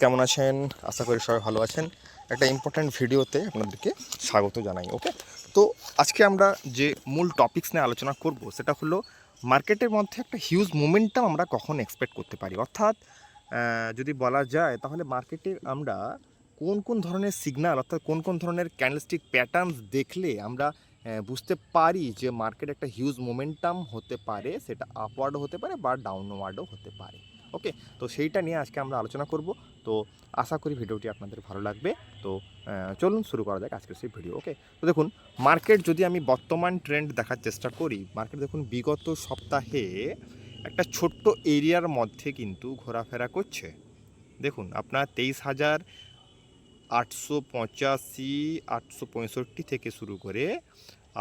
কেমন আছেন? আশা করি সবাই ভালো আছেন। একটা ইম্পর্ট্যান্ট ভিডিওতে আপনাদেরকে স্বাগত জানাই ওকে তো আজকে আমরা যে মূল টপিক্স নিয়ে আলোচনা করব, সেটা হলো মার্কেটের মধ্যে একটা হিউজ মোমেন্টাম আমরা কখন এক্সপেক্ট করতে পারি। অর্থাৎ যদি বলা যায়, তাহলে মার্কেটে আমরা কোন কোন ধরনের সিগনাল অর্থাৎ কোন কোন ধরনের ক্যান্ডেলস্টিক প্যাটার্নস দেখলে আমরা বুঝতে পারি যে মার্কেট একটা হিউজ মোমেন্টাম হতে পারে, সেটা আপওয়ার্ডও হতে পারে বা ডাউনওয়ার্ডও হতে পারে। ওকে? তো সেইটা নিয়ে আজকে আমরা আলোচনা করব। তো আশা করি ভিডিওটি আপনাদের ভালো লাগবে। তো চলুন শুরু করা যাক আজকের সেই ভিডিও, ওকে? তো দেখুন, মার্কেট যদি আমি বর্তমান ট্রেন্ড দেখার চেষ্টা করি, মার্কেট দেখুন, বিগত সপ্তাহে একটা ছোট্ট এরিয়ার মধ্যে কিন্তু ঘোরাফেরা করছে। দেখুন, আপনার তেইশ হাজার আটশো পঁচাশি, আটশো পঁয়ষট্টি থেকে শুরু করে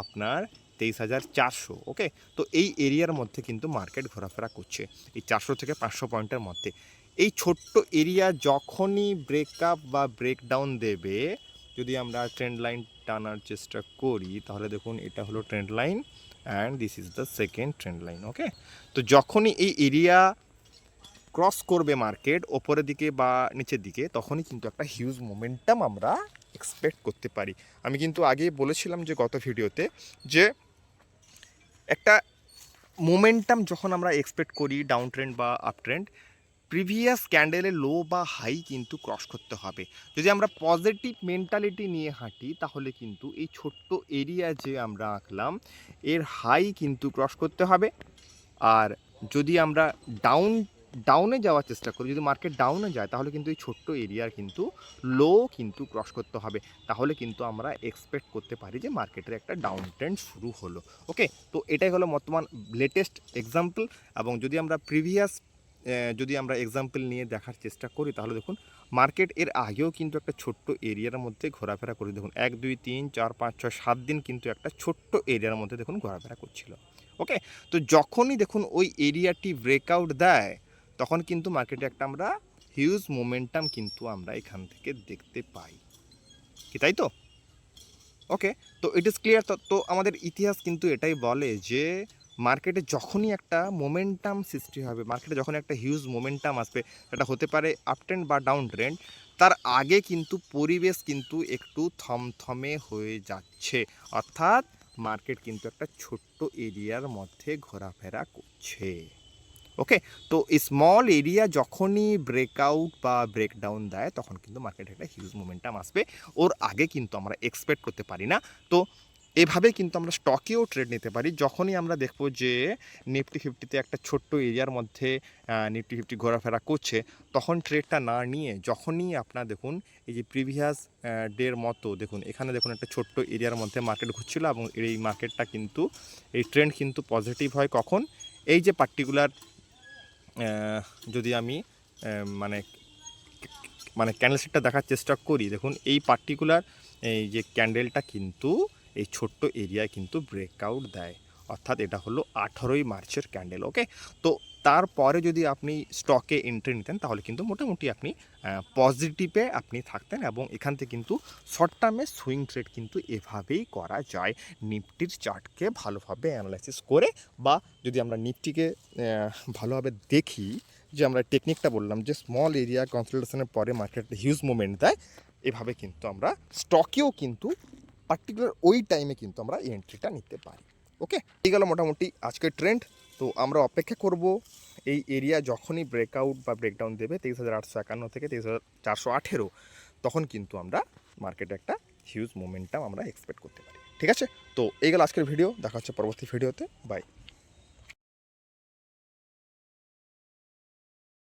আপনার তেইশ হাজার চারশো ওকে তো এই এরিয়ার মধ্যে কিন্তু মার্কেট ঘোরাফেরা করছে, এই চারশো থেকে পাঁচশো পয়েন্টের মধ্যে। এই ছোট্ট এরিয়া যখনই ব্রেকআপ বা ব্রেকডাউন দেবে, যদি আমরা ট্রেন্ড লাইন টানার চেষ্টা করি, তাহলে দেখুন এটা হলো trend line and this is the second trend line okay তো যখনই এই এরিয়া ক্রস করবে মার্কেট ওপরের দিকে বা নিচের দিকে, তখনই কিন্তু একটা হিউজ মোমেন্টাম আমরা এক্সপেক্ট করতে পারি। আমি কিন্তু আগে বলেছিলাম যে গত ভিডিওতে যে একটা মোমেন্টাম যখন আমরা এক্সপেক্ট করি ডাউন ট্রেন্ড বা আপ ট্রেন্ড প্রিভিয়াস ক্যান্ডেলের লো বা হাই কিন্তু ক্রস করতে হবে। যদি আমরা পজিটিভ মেন্টালিটি নিয়ে হাঁটি, তাহলে কিন্তু এই ছোট্ট এরিয়া যে আমরা আঁকলাম, এর হাই কিন্তু ক্রস করতে হবে। আর যদি আমরা ডাউন ডাউনে যাওয়ার চেষ্টা করি যদি মার্কেট ডাউনে যায়, তাহলে কিন্তু এই ছোট্ট এরিয়ার কিন্তু লো কিন্তু ক্রস করতে হবে। তাহলে কিন্তু আমরা এক্সপেক্ট করতে পারি যে মার্কেটের একটা ডাউন ট্রেন্ড শুরু হলো। ওকে তো এটাই হলো বর্তমান লেটেস্ট এক্সাম্পল এবং যদি আমরা প্রিভিয়াস যদি আমরা এক্সাম্পল নিয়ে দেখার চেষ্টা করি, তাহলে দেখুন মার্কেট এর আগেও কিন্তু একটা ছোট্ট এরিয়ার মধ্যে ঘোরাফেরা করে দেখুন। এক, দুই, তিন, চার, পাঁচ, ছয়, সাত দিন কিন্তু একটা ছোট্ট এরিয়ার মধ্যে দেখুন ঘোরাফেরা করছিল। ওকে তো যখনই দেখুন ওই এরিয়াটি ব্রেকআউট দেয় তখন কিন্তু মার্কেটে একটা আমরা হিউজ মোমেন্টাম কিন্তু আমরা এখান থেকে দেখতে পাই। কি, তাই তো? ওকে তো ইট ইজ ক্লিয়ার তো আমাদের ইতিহাস কিন্তু এটাই বলে যে মার্কেটে যখনই একটা মোমেন্টাম সৃষ্টি হবে, মার্কেটে যখন একটা হিউজ মোমেন্টাম আসবে, সেটা হতে পারে আপ ট্রেন্ড বা ডাউন ট্রেন্ড তার আগে কিন্তু পরিবেশ কিন্তু একটু থমথমে হয়ে যাচ্ছে। অর্থাৎ মার্কেট কিন্তু একটা ছোট্ট এরিয়ার মধ্যে ঘোরাফেরা করছে। ওকে তো স্মল এরিয়া যখনই ব্রেকআউট বা ব্রেকডাউন দেয়, তখন কিন্তু মার্কেটে একটা হিউজ মোমেন্টাম আসবে। ওর আগে কিন্তু আমরা এক্সপেক্ট করতে পারি না। তো এভাবে কিন্তু আমরা স্টকেও ট্রেড নিতে পারি। যখনই আমরা দেখব যে নিফটি ফিফটিতে একটা ছোট্ট এরিয়ার মধ্যে নিফটি ফিফটি ঘোরাফেরা করছে, তখন ট্রেডটা না নিয়ে যখনই আপনার দেখুন, এই যে প্রিভিয়াস ডের মতো, দেখুন, এখানে দেখুন একটা ছোট্ট এরিয়ার মধ্যে মার্কেট ঘুরছিল এবং এই মার্কেটটা কিন্তু, এই ট্রেন্ড কিন্তু পজিটিভ হয় কখন? এই যে পার্টিকুলার যদি আমি মানে মানে ক্যান্ডেলশিটটা দেখার চেষ্টা করি, দেখুন, এই পার্টিকুলার এই যে ক্যান্ডেলটা কিন্তু, এই ছোট্ট এরিয়ায় কিন্তু ব্রেকআউট দেয়। অর্থাৎ এটা হলো আঠারোই মার্চের ক্যান্ডেল ওকে তো তারপরে যদি আপনি স্টকে এন্ট্রি নিতেন, তাহলে কিন্তু মোটামুটি আপনি পজিটিভে আপনি থাকতেন এবং এখান থেকে কিন্তু শর্ট টার্মে সুইং ট্রেড কিন্তু এভাবেই করা যায়। নিফটির চার্টকে ভালোভাবে অ্যানালাইসিস করে বা যদি আমরা নিফটিকে ভালোভাবে দেখি, যে আমরা টেকনিকটা বললাম যে স্মল এরিয়া কনসালটেশনের পরে মার্কেট হিউজ মুভমেন্ট দেয়, এভাবে কিন্তু আমরা স্টকেও কিন্তু পার্টিকুলার ওই টাইমে কিন্তু আমরা এন্ট্রিটা নিতে পারি। ওকে? এই গেল মোটামুটি আজকের ট্রেন্ড তো আমরা অপেক্ষা করব এই এরিয়া যখনই ব্রেকআউট বা ব্রেকডাউন দেবে তেইশ হাজার আটশো একান্ন থেকে তেইশ হাজার চারশো আঠেরো, তখন কিন্তু আমরা মার্কেটে একটা হিউজ মোমেন্টাম আমরা এক্সপেক্ট করতে পারি। ঠিক আছে? তো এই গেল আজকের ভিডিও দেখা হচ্ছে পরবর্তী ভিডিওতে বাই